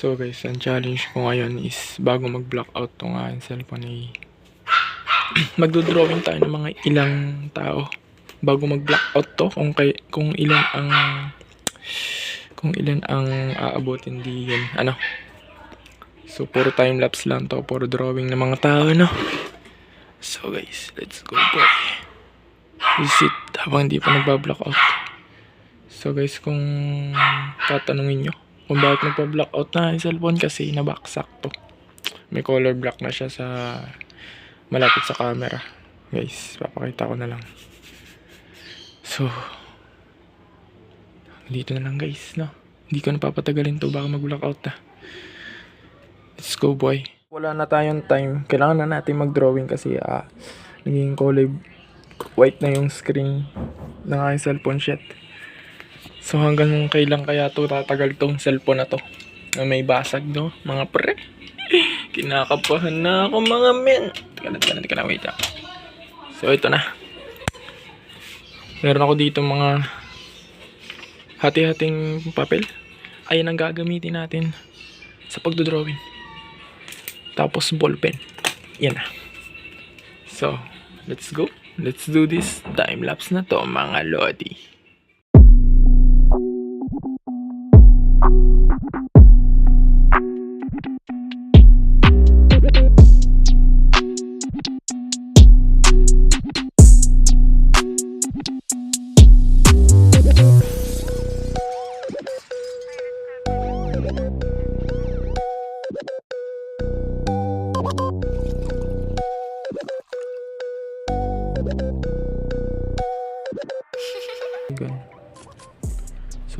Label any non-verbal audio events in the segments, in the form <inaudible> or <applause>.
So guys, ang challenge ko ngayon is bago mag-blackout tong aking cellphone ay <clears throat> magdo-drawing tayo ng mga ilang tao bago mag-blackout to. Kung kay kung ilan ang kung ilan ang aabutin di yun. Ano? So puro time lapse lang to. Puro drawing ng mga tao no? So guys let's go boy. Visit habang di pa nagba-blackout so guys kung tatanungin nyo kung bakit nagpa-blackout na yung cellphone kasi nabaksak to. May color black na siya sa malapit sa camera. Guys papakita ko na lang. So dito na lang guys no? Hindi ko na papatagalin to baka mag blackout na. Let's go boy. Wala na tayong time. Kailangan na natin mag drawing kasi ah naging kulay white na yung screen ng aking cellphone shit so hanggang kailan kaya to tatagal tong cellphone na to na may basag no mga pre <laughs> kinakabahan na ako mga men teka lang teka lang teka lang so ito na meron ako dito mga hati-hating papel. Ayan ang gagamitin natin sa pagdodrawing. Tapos ballpen. Yan na. So, let's go. Let's do this time-lapse na to mga lodi.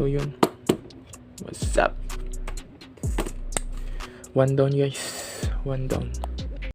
So, yun. What's up? One down, guys. One down.